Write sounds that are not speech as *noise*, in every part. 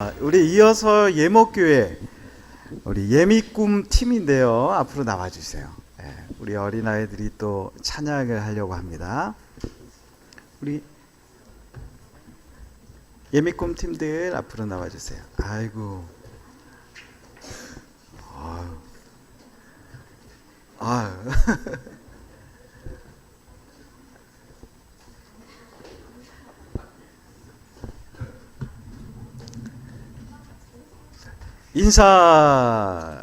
아, 우리 이어서 예목교회 우리 예미꿈 팀인데요. 앞으로 나와주세요. 예, 우리 어린아이들이 또 찬양을 하려고 합니다. 우리 예미꿈 팀들 앞으로 나와주세요. 아이고. 아유. 아유. *laughs* 인사.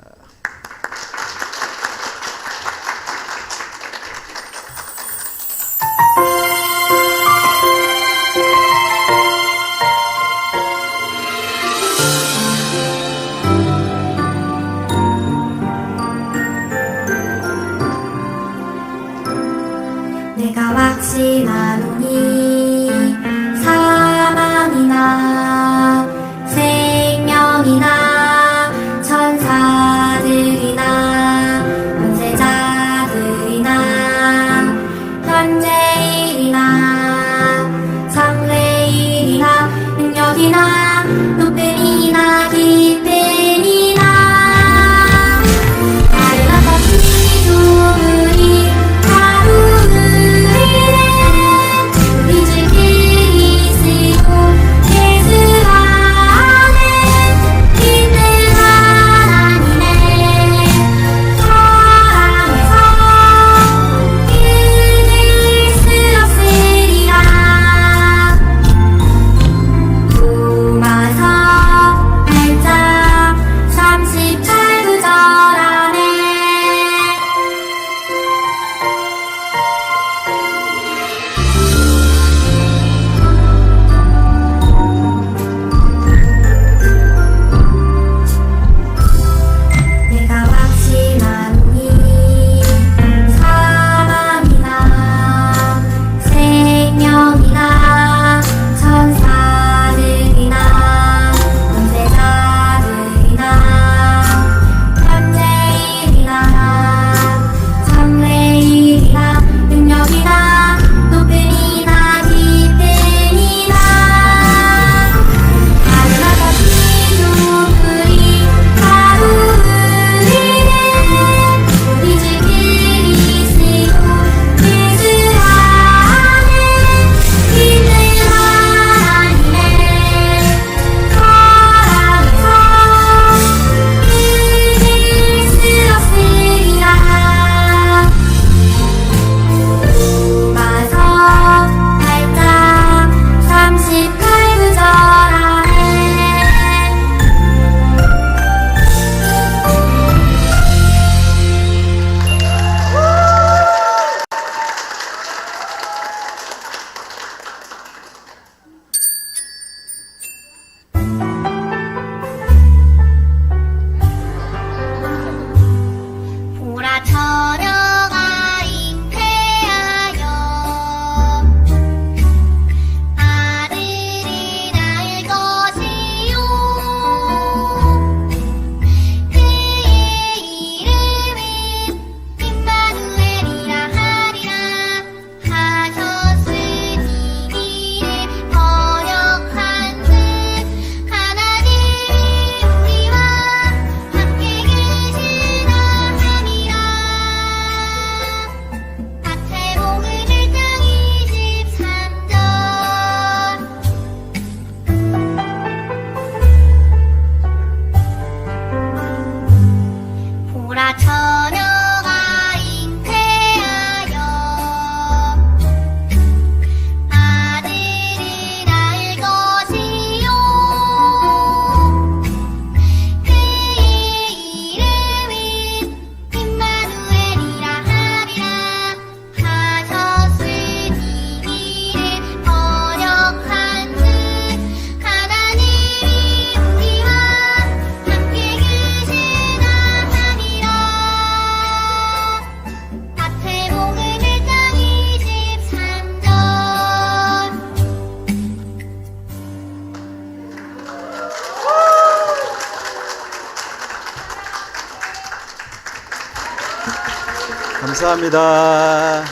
감사합니다.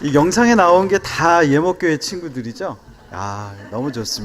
이 영상에 나온 게 다 예목교회 친구들이죠? 아, 너무 좋습니다.